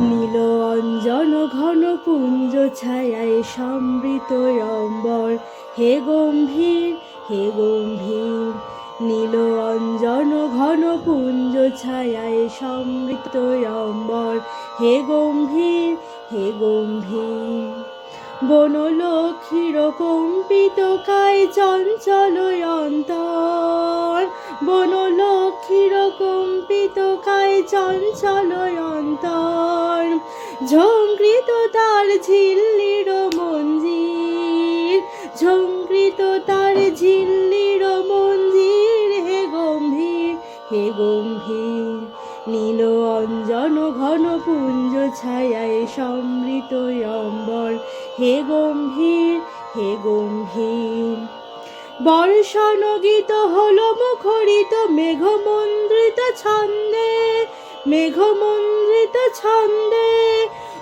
নীল অঞ্জন ঘন পুঞ্জ ছায়ায় সমৃত অম্বর হে গম্ভীর হে গম্ভীর নীল অঞ্জন ঘন পুঞ্জ ছায়ায় সমৃত অম্বর হে গম্ভীর হে গম্ভীর বনলক্ষীর কম্পিত কায় চঞ্চল অন্তর। বনলক্ষীর কম্পিত কায় চঞ্চল অন্তর। ঝঙ্কৃত তার ঝিল্লির মঞ্জির। ঝঙ্কৃত তার ঝিল্লির মঞ্জির। হে গম্ভীর হে গম্ভীর, নীল অঞ্জন ঘন পুঞ্জ ছায়ায় সমৃত অম্বর। হে গম্ভীর হে গম্ভীর। বর্ষণ গীত হল মুখরিত মেঘমন্দ্রিত ছন্দে মেঘমন্দ্রিত ছন্দে।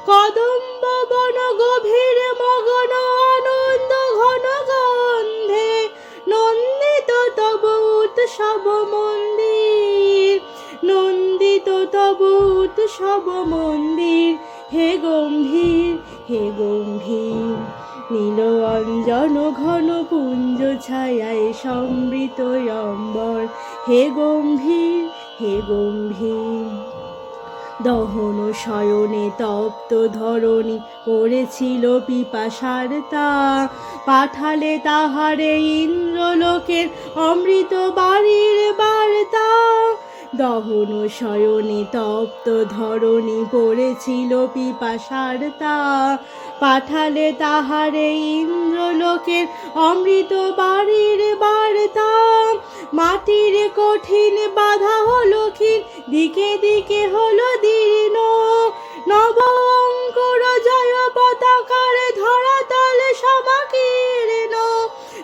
কদম্ব বন গভীর মগন আনন্দ ঘন গন্ধে, নন্দিত তব উৎসব মন্দির। নন্দিত তব উৎসব মন্দির, হে গম্ভীর হে গম্ভীর, নীল অঞ্জন ঘন পুঞ্জ ছায়ায় সমৃত অম্বর হে গম্ভীর হে গম্ভীর, দহন শয়নে তপ্ত ধরণী করেছিল পিপাসার তা। পাঠালে তাহারে ইন্দ্রলোকের অমৃত বাড়ির বার্তা। দহন শয়নে তপ্ত ধরণী পড়েছিল পিপাসার তা। পাঠালে তাহারে ইন্দ্রলোকের অমৃত বাড়ির বার্তা। মাটির কঠিন বাধা হলো ক্ষীণ, দিকে দিকে হলো দীর্ণ। নব অঙ্কুর জয় পতাকার ধরাতল সমাকীর্ণ।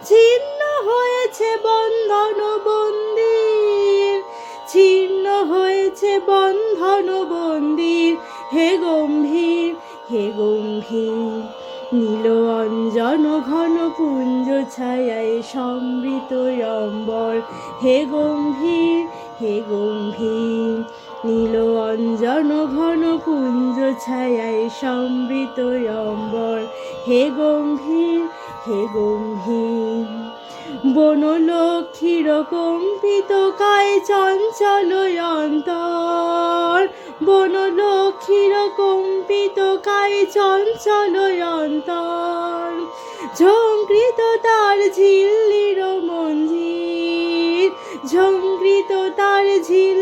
ছিন্ন হয়েছে বন্ধন বন্ধন বন্দির হে গম্ভীর হে গম্ভীর। নীল অঞ্জন ঘন পুঞ্জ ছায়ায় সমৃত অম্বর হে গম্ভীর হে গম্ভীর। নীল অঞ্জন ঘন পুঞ্জ ছায়ায় সমৃত অম্বর হে গম্ভীর হে গম্ভীর। বনলক্ষীর কম্পিত কায় চঞ্চল অন্তর। বনলক্ষীর কম্পিত কায় চঞ্চল অন্তর। ঝঙ্কৃত তার ঝিল্লির মঞ্জির। ঝঙ্কৃত তার ঝিল্লির